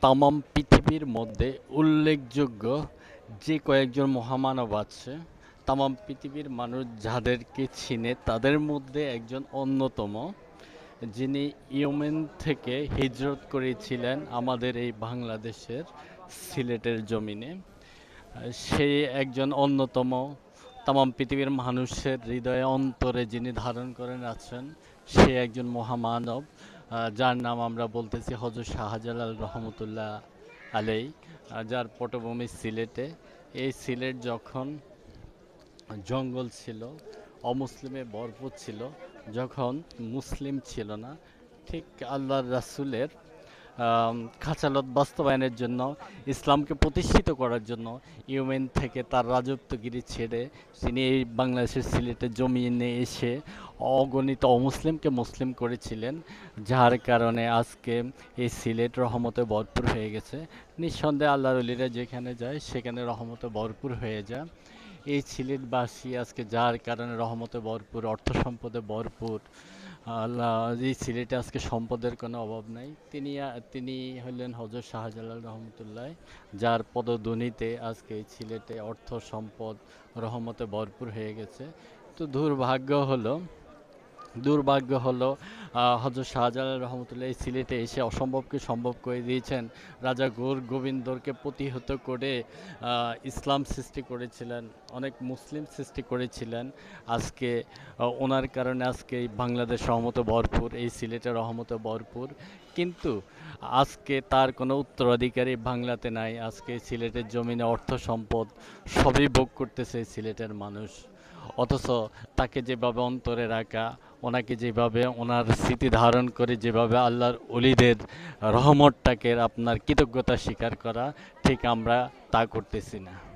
তামাম পৃথিবীর মধ্যে উল্লেখযোগ্য যে কয়েকজন মহামানব আছে, তামাম পৃথিবীর মানুষ যাদেরকে চিনে তাদের মধ্যে একজন অন্যতম, যিনি ইয়েমেন থেকে হিজরত করেছিলেন আমাদের এই বাংলাদেশের সিলেটের জমিনে। সে একজন অন্যতম, তামাম পৃথিবীর মানুষের হৃদয়ে অন্তরে যিনি ধারণ করেন আছেন, সে একজন মহামানব। যার নাম আমরা বলতেছি হজর শাহজালাল রহমতুল্লাহ আলেই যার পটভূমি সিলেটে। এই সিলেট যখন জঙ্গল ছিল, অমুসলিমে ভরপুর ছিল, যখন মুসলিম ছিল না, ঠিক আল্লাহর রাসূলের খাঁচালত বাস্তবায়নের জন্য, ইসলামকে প্রতিষ্ঠিত করার জন্য ইউমেন থেকে তার রাজত্বগিরি ছেড়ে তিনি এই বাংলাদেশের সিলেটের জমিনে এসে অগণিত অমুসলিমকে মুসলিম করেছিলেন, যার কারণে আজকে এই সিলেট রহমতে ভরপুর হয়ে গেছে। নিঃসন্দেহে আল্লাহ অলিরা যেখানে যায়, সেখানে রহমতে ভরপুর হয়ে যায়। এই সিলেটবাসী আজকে যার কারণে রহমতে ভরপুর, অর্থ সম্পদে ভরপুর আল্লাহ এই সিলেটে আজকে সম্পদের কোনো অভাব নাই। তিনি তিনি হলেন হজরত শাহজালাল রহমতুল্লাহ, যার পদধ্বনিতে আজকে সিলেটে অর্থ সম্পদ রহমতে ভরপুর হয়ে গেছে। তো দুর্ভাগ্য হলো দুর্ভাগ্য হলো হজরত শাহজালাল রহমতুল্লাহ সিলেটে এসে অসম্ভবকে সম্ভব করে দিয়েছেন। রাজা গৌর গোবিন্দরকে প্রতিহত করে ইসলাম সৃষ্টি করেছিলেন, অনেক মুসলিম সৃষ্টি করেছিলেন। আজকে ওনার কারণে আজকে এই বাংলাদেশ রহমতে ভরপুর, এই সিলেটের রহমত ভরপুর। কিন্তু আজকে তার কোনো উত্তরাধিকারী বাংলাতে নাই। আজকে সিলেটের জমিনে অর্থ সম্পদ সবই ভোগ করতেছে সিলেটের মানুষ। অথচ তাকে যেভাবে অন্তরে রাখা ওনাকে যেভাবে ওনার স্মৃতি ধারণ করে, যেভাবে আল্লাহর অলিদের রহমতটাকে আপনার কৃতজ্ঞতা স্বীকার করা, ঠিক আমরা তা করতেছি না।